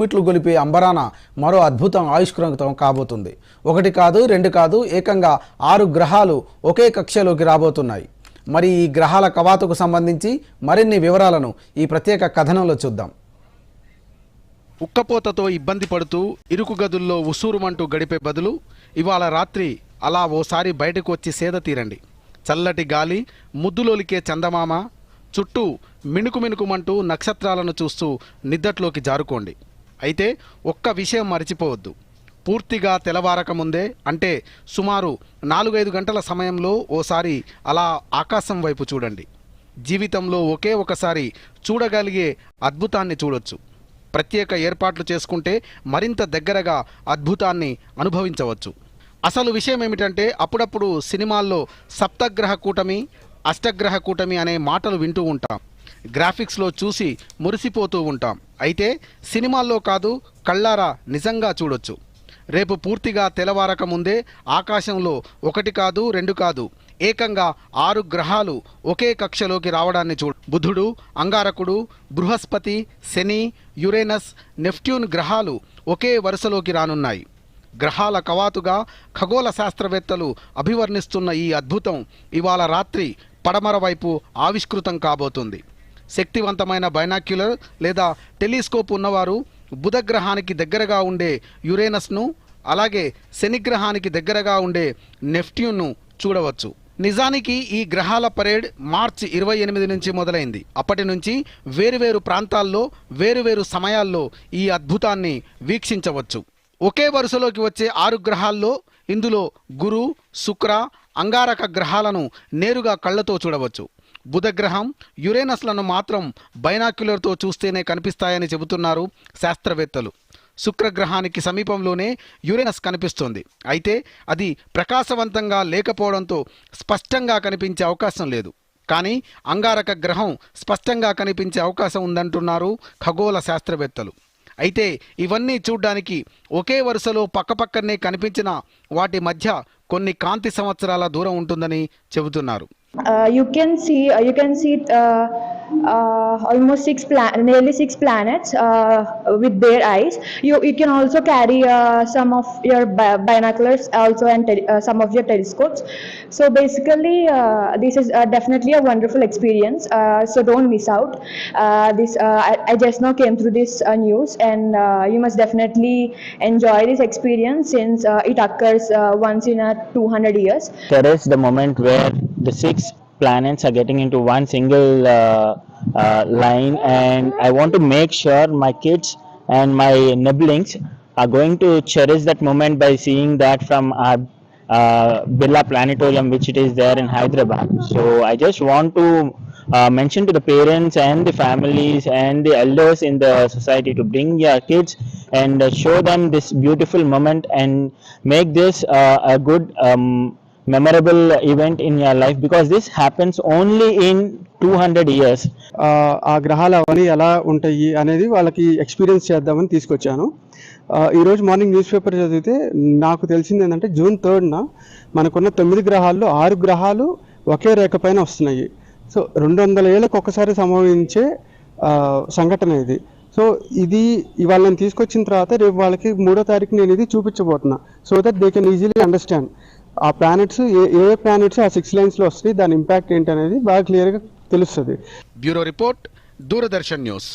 వీట్లు గొలిపే అంబరాన మరో అద్భుతం ఆవిష్కృతం కాబోతుంది. ఒకటి కాదు రెండు కాదు ఏకంగా ఆరు గ్రహాలు ఒకే కక్షలోకి రాబోతున్నాయి. మరి ఈ గ్రహాల కవాతుకు సంబంధించి మరిన్ని వివరాలను ఈ ప్రత్యేక కథనంలో చూద్దాం. ఉక్కపోతతో ఇబ్బంది పడుతూ ఇరుకు గదుల్లో ఉసూరుమంటూ గడిపే బదులు ఇవాళ రాత్రి అలా ఓసారి బయటకు వచ్చి సేద తీరండి. చల్లటి గాలి ముద్దులోలికే చందమామ చుట్టూ మిణుకు మిణుకుమంటూ నక్షత్రాలను చూస్తూ నిద్దట్లోకి జారుకోండి. అయితే ఒక్క విషయం మర్చిపోవద్దు. పూర్తిగా తెలవారకముందే అంటే సుమారు నాలుగైదు గంటల సమయంలో ఓసారి అలా ఆకాశం వైపు చూడండి. జీవితంలో ఒకే ఒకసారి చూడగలిగే అద్భుతాన్ని చూడొచ్చు. ప్రత్యేక ఏర్పాట్లు చేసుకుంటే మరింత దగ్గరగా అద్భుతాన్ని అనుభవించవచ్చు. అసలు విషయం ఏమిటంటే అప్పుడప్పుడు సినిమాల్లో సప్తగ్రహ కూటమి అష్టగ్రహ కూటమి అనే మాటలు వింటూ ఉంటాం. గ్రాఫిక్స్లో చూసి మురిసిపోతూ ఉంటాం. అయితే సినిమాల్లో కాదు కళ్ళారా నిజంగా చూడొచ్చు. రేపు పూర్తిగా తెలవారక ముందే ఆకాశంలో ఒకటి కాదు రెండు కాదు ఏకంగా ఆరు గ్రహాలు ఒకే కక్షలోకి రావడాన్ని చూడు బుధుడు అంగారకుడు బృహస్పతి శని యురేనస్ నెప్ట్యూన్ గ్రహాలు ఒకే వరుసలోకి రానున్నాయి. గ్రహాల కవాతుగా ఖగోళ శాస్త్రవేత్తలు అభివర్ణిస్తున్న ఈ అద్భుతం ఇవాళ రాత్రి పడమర వైపు ఆవిష్కృతం కాబోతుంది. శక్తివంతమైన బైనాక్యులర్ లేదా టెలిస్కోప్ ఉన్నవారు బుధ గ్రహానికి దగ్గరగా ఉండే యురేనస్ను అలాగే శనిగ్రహానికి దగ్గరగా ఉండే నెఫ్ట్యూన్ను చూడవచ్చు. నిజానికి ఈ గ్రహాల పరేడ్ మార్చి ఇరవై ఎనిమిది నుంచి మొదలైంది. అప్పటి నుంచి వేరువేరు ప్రాంతాల్లో వేరువేరు సమయాల్లో ఈ అద్భుతాన్ని వీక్షించవచ్చు. ఒకే వరుసలోకి వచ్చే ఆరు గ్రహాల్లో ఇందులో గురు శుక్ర అంగారక గ్రహాలను నేరుగా కళ్ళతో చూడవచ్చు. బుధగ్రహం యురేనస్లను మాత్రం బైనాక్యులర్తో చూస్తేనే కనిపిస్తాయని చెబుతున్నారు శాస్త్రవేత్తలు. శుక్రగ్రహానికి సమీపంలోనే యురేనస్ కనిపిస్తుంది. అయితే అది ప్రకాశవంతంగా లేకపోవడంతో స్పష్టంగా కనిపించే అవకాశం లేదు. కానీ అంగారక గ్రహం స్పష్టంగా కనిపించే అవకాశం ఉందంటున్నారు ఖగోళ శాస్త్రవేత్తలు. అయితే ఇవన్నీ చూడ్డానికి ఒకే వరుసలో పక్కపక్కనే కనిపించిన వాటి మధ్య కొన్ని కాంతి సంవత్సరాల దూరం ఉంటుందని చెబుతున్నారు Uh, you can see uh, you can see uh, uh, almost six pla- nearly six planets uh, with their eyes. You you can also carry uh, some of your bi- binoculars also and tele- uh, some of your telescopes. So basically, uh, this is uh, definitely a wonderful experience. Uh, so don't miss out. Uh, this uh, I, I just now came through this uh, news, and uh, you must definitely enjoy this experience since uh, it occurs uh, once in a 200 years. there is the moment where the six planets are getting into one single uh, uh, line and i want to make sure my kids and my nibblings are going to cherish that moment by seeing that from our uh, Birla Planetarium, which it is there in Hyderabad. So I just want to uh, mention to the parents and the families and the elders in the society to bring your kids and show show them this beautiful moment and make this good a good um, memorable event in your life because this happens only in 200 years. ఆ, ఆ గ్రహాలు అవన్నీ ఎలా ఉంటాయి అనేది వాళ్ళకి experience చేద్దామని తీసుకొచ్చాను. ఈరోజు మార్నింగ్ న్యూస్ పేపర్ చదివితే నాకు తెలిసింది ఏంటంటే జూన్ థర్డ్న మనకున్న తొమ్మిది గ్రహాల్లో ఆరు గ్రహాలు ఒకే రేఖ పైన వస్తున్నాయి. సో రెండు వందల ఏళ్ళకు ఒకసారి సంభవించే సంఘటన ఇది. సో ఇది ఇవాళ నేను తీసుకొచ్చిన తర్వాత రేపు వాళ్ళకి మూడో తారీఖు నేను ఇది చూపించబోతున్నా. So that they can easily understand ఆ ప్లానెట్స్ ఏ ఏ ప్లానెట్స్ ఆ సిక్స్ లైన్స్లో వస్తాయి దాని ఇంపాక్ట్ ఏంటి అనేది బాగా క్లియర్గా తెలుస్తుంది. Bureau report Doordarshan news.